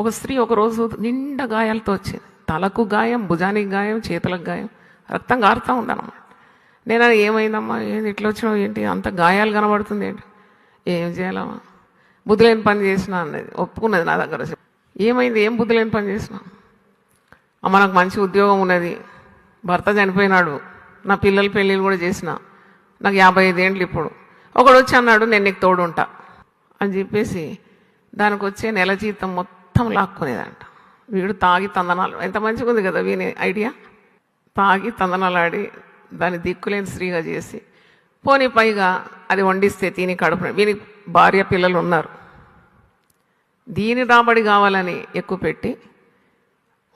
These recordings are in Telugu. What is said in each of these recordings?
ఒక స్త్రీ ఒక రోజు నిండా గాయాలతో వచ్చింది. తలకు గాయం భుజానికి గాయం చేతులకు గాయం. రక్తం కారుతూ ఉండనమాట నేను అది ఏమైందమ్మా? ఏంది? ఇట్లా వచ్చినావు? ఏంటి? అంత గాయాలు కనబడుతుంది ఏంటి? ఏం చేయాలమ్మా? బుద్ధులేని పని చేసిన అన్నది. ఒప్పుకున్నది నా దగ్గర. ఏమైంది? ఏం బుద్ధులేని పని చేసిన? అమ్మ నాకు మంచి ఉద్యోగం ఉన్నది. భర్త చనిపోయినాడు. నా పిల్లల పెళ్ళిళ్ళు కూడా చేసిన. నాకు యాభై ఐదేండ్లు ఇప్పుడు. ఒకడు వచ్చి అన్నాడు నేను నీకు తోడు ఉంటా అని చెప్పేసి దానికి వచ్చే నెల జీతం మొత్తం లాక్కునేదంట. వీడు తాగి తందనాలు. ఎంత మంచిగా ఉంది కదా వీని ఐడియా? తాగి తందనాలాడి దాన్ని దిక్కులేని స్త్రీగా చేసి పోనీ పైగా అది వండిస్తే తిని కడుపు వీని భార్య పిల్లలు ఉన్నారు. దీని రాబడి కావాలని ఎక్కువ పెట్టి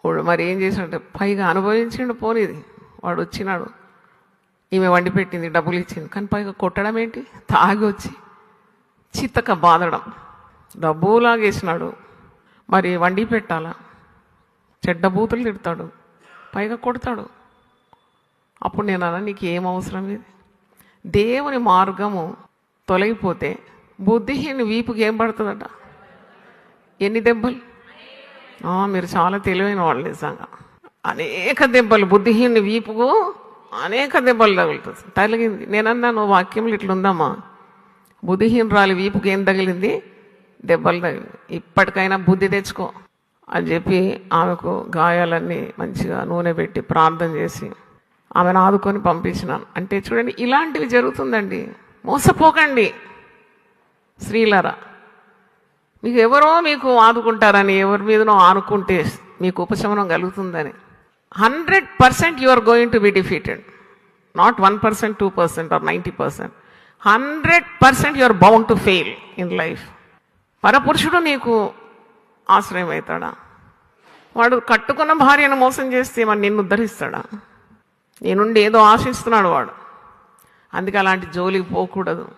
వాడు మరి ఏం చేసినట్టు పైగా అనుభవించిండు పోనీది వాడు వచ్చినాడు. ఈమె వండి పెట్టింది డబ్బులు ఇచ్చింది. కానీ పైగా కొట్టడం ఏంటి తాగి వచ్చి చిత్తక బాధడం. డబ్బు లాగేసినాడు మరి వండి పెట్టాలా? చెడ్డ బూతులు తిడతాడు. పైగా కొడతాడు. అప్పుడు నేను అలా నీకు ఏం అవసరం ఇది? దేవుని మార్గము తొలగిపోతే బుద్ధిహీన వీపుకి ఏం పడుతుందట? ఎన్ని దెబ్బలు? మీరు చాలా తెలివైన వాళ్ళు నిజంగా. అనేక దెబ్బలు బుద్ధిహీన వీపుకు అనేక దెబ్బలు తగులుతుంది తగిలింది. నేనన్నాను వాక్యంలో ఇట్లుందమ్మా. బుద్ధిహీనురాలి వీపుకి ఏం తగిలింది? దెబ్బలు ఇప్పటికైనా బుద్ధి తెచ్చుకో అని చెప్పి ఆమెకు గాయాలన్నీ మంచిగా నూనె పెట్టి ప్రార్థన చేసి ఆమెను ఆదుకొని పంపించినాను. అంటే చూడండి ఇలాంటివి జరుగుతుందండి. మోసపోకండి స్త్రీలరా. మీకు ఎవరో మీకు ఆదుకుంటారని ఎవరి మీదనో ఆనుకుంటే మీకు ఉపశమనం కలుగుతుందని. Hundred percent you are going to be defeated. Not one percent two percent or ninety percent. Hundred percent you are bound to fail in life. పరపురుషుడు నీకు ఆశ్రయం అవుతాడా వాడు కట్టుకున్న భార్యను మోసం చేస్తే మరి నిన్ను ఉద్ధరిస్తాడా? నీ నుండి ఏదో ఆశిస్తున్నాడు వాడు. అందుకే అలాంటి జోలికి పోకూడదు.